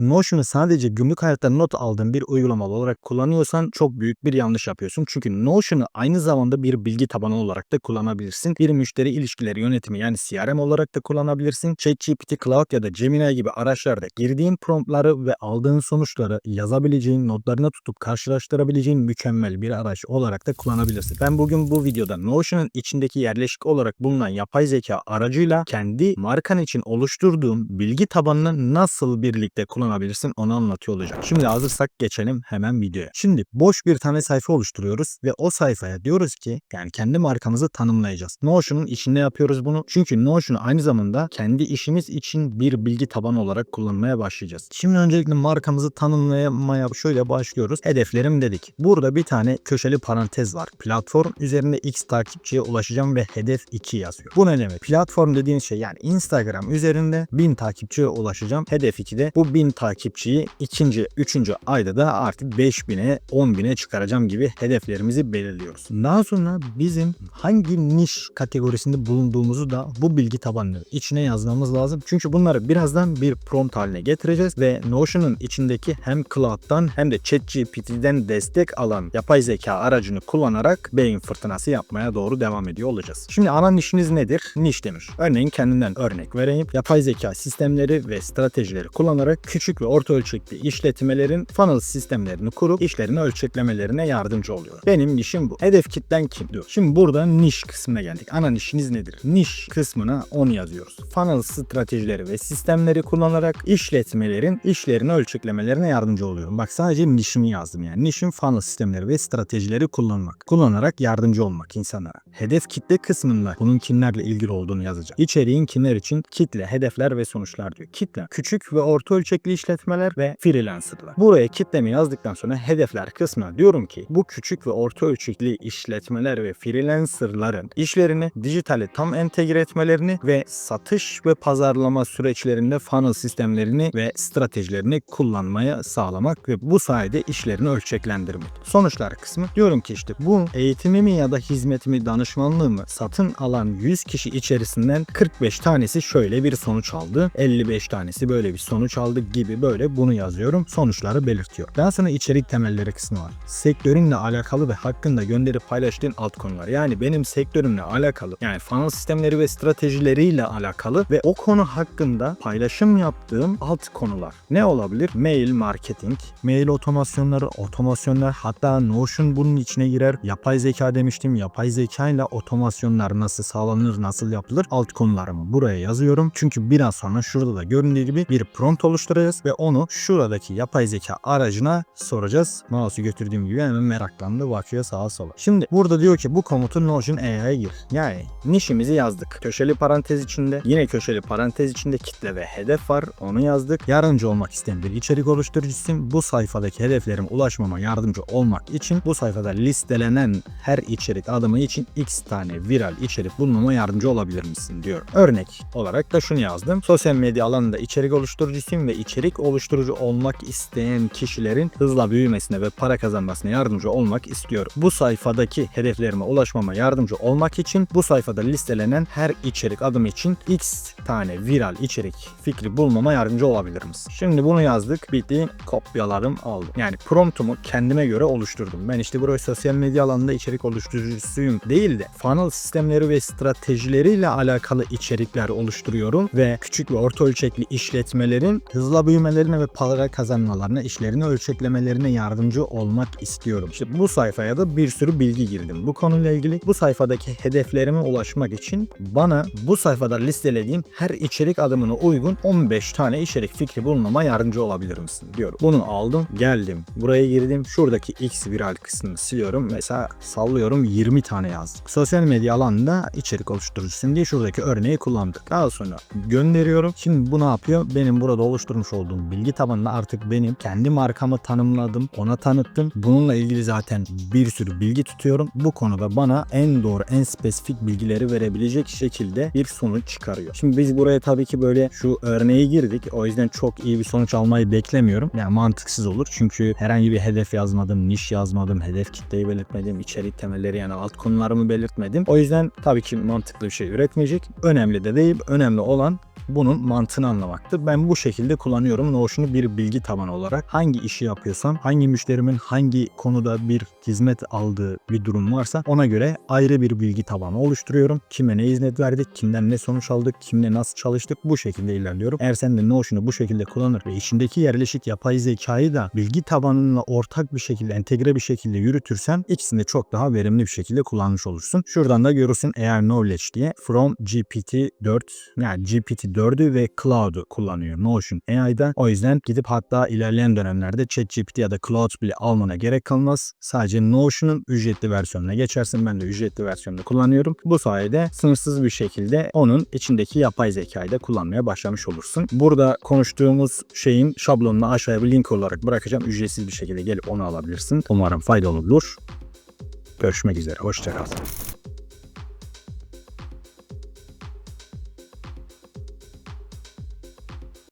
Notion'u sadece günlük hayatta not aldığın bir uygulama olarak kullanıyorsan çok büyük bir yanlış yapıyorsun. Çünkü Notion'u aynı zamanda bir bilgi tabanı olarak da kullanabilirsin. Bir müşteri ilişkileri yönetimi yani CRM olarak da kullanabilirsin. ChatGPT, Cloud ya da Gemini gibi araçlarda girdiğin promptları ve aldığın sonuçları yazabileceğin, notlarına tutup karşılaştırabileceğin mükemmel bir araç olarak da kullanabilirsin. Ben bugün bu videoda Notion'un içindeki yerleşik olarak bulunan yapay zeka aracıyla kendi markan için oluşturduğum bilgi tabanını nasıl birlikte kullanabilirsin onu anlatıyor olacağım. Şimdi hazırsak geçelim hemen videoya. Şimdi boş bir tane sayfa oluşturuyoruz ve o sayfaya diyoruz ki yani kendi markamızı tanımlayacağız. Notion'un içinde yapıyoruz bunu. Çünkü Notion'u aynı zamanda kendi işimiz için bir bilgi tabanı olarak kullanmaya başlayacağız. Şimdi öncelikle markamızı tanımlamaya şöyle başlıyoruz. Hedeflerim dedik. Burada bir tane köşeli parantez var. Platform üzerinde X takipçiye ulaşacağım ve hedef 2 yazıyor. Bu ne demek? Platform dediğiniz şey yani Instagram üzerinde 1000 takipçiye ulaşacağım. Hedef 2'de bu 1000 takipçiyi ikinci, üçüncü ayda da artık 5000'e 10.000'e çıkaracağım gibi hedeflerimizi belirliyoruz. Daha sonra bizim hangi niş kategorisinde bulunduğumuzu da bu bilgi tabanını içine yazmamız lazım. Çünkü bunları birazdan bir prompt haline getireceğiz ve Notion'un içindeki hem Cloud'dan hem de ChatGPT'den destek alan yapay zeka aracını kullanarak beyin fırtınası yapmaya doğru devam ediyor olacağız. Şimdi ana nişiniz nedir? Niş demiş. Örneğin kendinden örnek vereyim. Yapay zeka sistemleri ve stratejileri kullanarak küçük ve orta ölçekli işletmelerin funnel sistemlerini kurup işlerini ölçeklemelerine yardımcı oluyor. Benim nişim bu. Hedef kitlen kim diyor. Şimdi burada niş kısmına geldik. Ana nişiniz nedir? Niş kısmına 10 yazıyoruz. Funnel stratejileri ve sistemleri kullanarak işletmelerin işlerini ölçeklemelerine yardımcı oluyorum. Bak sadece nişimi yazdım yani. Nişim funnel sistemleri ve stratejileri kullanmak. Kullanarak yardımcı olmak insanlara. Hedef kitle kısmında bunun kimlerle ilgili olduğunu yazacağım. İçeriğin kimler için? Kitle, hedefler ve sonuçlar diyor. Kitle, küçük ve orta ölçekli işletmeler ve freelancerlar. Buraya kitlemi yazdıktan sonra hedefler kısmına diyorum ki bu küçük ve orta ölçekli işletmeler ve freelancerların işlerini dijitale tam entegre etmelerini ve satış ve pazarlama süreçlerinde funnel sistemlerini ve stratejilerini kullanmaya sağlamak ve bu sayede işlerini ölçeklendirmek. Sonuçlar kısmı diyorum ki işte bu eğitimimi ya da hizmetimi, danışmanlığımı satın alan 100 kişi içerisinden 45 tanesi şöyle bir sonuç aldı. 55 tanesi böyle bir sonuç aldı gibi böyle bunu yazıyorum. Sonuçları belirtiyor. Daha sonra içerik temelleri kısmı var. Sektörünle alakalı ve hakkında gönderip paylaştığın alt konular. Yani benim sektörümle alakalı yani funnel sistemleri ve stratejileriyle alakalı ve o konu hakkında paylaşım yaptığım alt konular. Ne olabilir? Mail marketing, mail otomasyonları, otomasyonlar hatta Notion bunun içine girer. Yapay zeka demiştim. Yapay zeka ile otomasyonlar nasıl sağlanır, nasıl yapılır? Alt konularımı buraya yazıyorum. Çünkü biraz sonra şurada da göründüğü gibi bir prompt oluşturacağız ve onu şuradaki yapay zeka aracına soracağız. Mouse'u götürdüğüm gibi hemen meraklandı bakıyor sağa sola. Şimdi burada diyor ki bu komutu Notion AI'ya gir. Yani nişimizi yazdık. Köşeli parantez içinde yine köşeli parantez içinde kitle ve hedef var. Onu yazdık. Yardımcı olmak isteyen bir içerik oluşturucusun. Bu sayfadaki hedeflerime ulaşmama yardımcı olmak için bu sayfada listelenen her içerik adımı için x tane viral içerik bulmama yardımcı olabilir misin diyor. Örnek olarak da şunu yazdım. Sosyal medya alanında içerik oluşturucusuyum ve içerik oluşturucu olmak isteyen kişilerin hızla büyümesine ve para kazanmasına yardımcı olmak istiyorum. Bu sayfadaki hedeflerime ulaşmama yardımcı olmak için bu sayfada listelenen her içerik adımı için x tane viral içerik fikri bulmama yardımcı olabilir misin? Şimdi bunu yazdık. Bitti. Kopyaladım aldım. Yani promptumu kendime göre oluşturdum. Ben işte buraya sosyal medya alanında içerik oluşturucusuyum değil de funnel sistemleri ve stratejileriyle alakalı içerikler oluşturuyorum ve küçük ve orta ölçekli işletmelerin hızla büyümelerine ve para kazanmalarına, işlerini ölçeklemelerine yardımcı olmak istiyorum. İşte bu sayfaya da bir sürü bilgi girdim. Bu konuyla ilgili bu sayfadaki hedeflerime ulaşmak için bana bu sayfada listelediğim her içerik adımına uygun 15 tane içerik fikri bulmama yardımcı olabilir misin diyorum. Bunu aldım, geldim. Buraya girdim. Şuradaki X viral kısmını siliyorum. Mesela sallıyorum 20 tane yazdık. Sosyal medya alanında içerik oluşturucusun diye şuradaki örneği kullandık. Daha sonra gönderiyorum. Şimdi bu ne yapıyor? Benim burada oluşturmuş olduğum bilgi tabanında artık benim kendi markamı tanımladım. Ona tanıttım. Bununla ilgili zaten bir sürü bilgi tutuyorum. Bu konuda bana en doğru, en spesifik bilgileri verebilecek şekilde bir sonuç çıkarıyor. Şimdi biz buraya tabii ki böyle şu örneği girdik. O yüzden çok iyi bir sonuç almayı beklemiyorum. Yani mantıksız olur. Çünkü herhangi bir hedef yazmadım, niş yazmadım, hedef kitleyi belirtmedim, içerik temelleri yani alt konularımı belirtmedim. O yüzden tabii ki mantıklı bir şey üretmeyecek. Önemli de değil. Önemli olan bunun mantığını anlamaktı. Ben bu şekilde kullanıyorum Notion'u bir bilgi tabanı olarak. Hangi işi yapıyorsam, hangi müşterimin hangi konuda bir hizmet aldığı bir durum varsa ona göre ayrı bir bilgi tabanı oluşturuyorum. Kime ne hizmet verdik, kimden ne sonuç aldık, kimle nasıl çalıştık bu şekilde ilerliyorum. Eğer sen de Notion'u bu şekilde kullanır ve içindeki yerleşik yapay zekayı da bilgi tabanınla ortak bir şekilde, entegre bir şekilde yürütürsen ikisini çok daha verimli bir şekilde kullanmış olursun. Şuradan da görürsün eğer knowledge diye from GPT-4 yani GPT-4'ü ve Cloud'u kullanıyor Notion AI'da. O yüzden gidip hatta ilerleyen dönemlerde ChatGPT ya da Cloud bile almana gerek kalmaz. Sadece Notion'un ücretli versiyonuna geçersin. Ben de ücretli versiyonunu kullanıyorum. Bu sayede sınırsız bir şekilde onun içindeki yapay zekayı da kullanmaya başlamış olursun. Burada konuştuğumuz şeyin şablonunu aşağıya bir link olarak bırakacağım. Ücretsiz bir şekilde gelip onu alabilirsin. Umarım faydalı olur. Görüşmek üzere. Hoşçakal.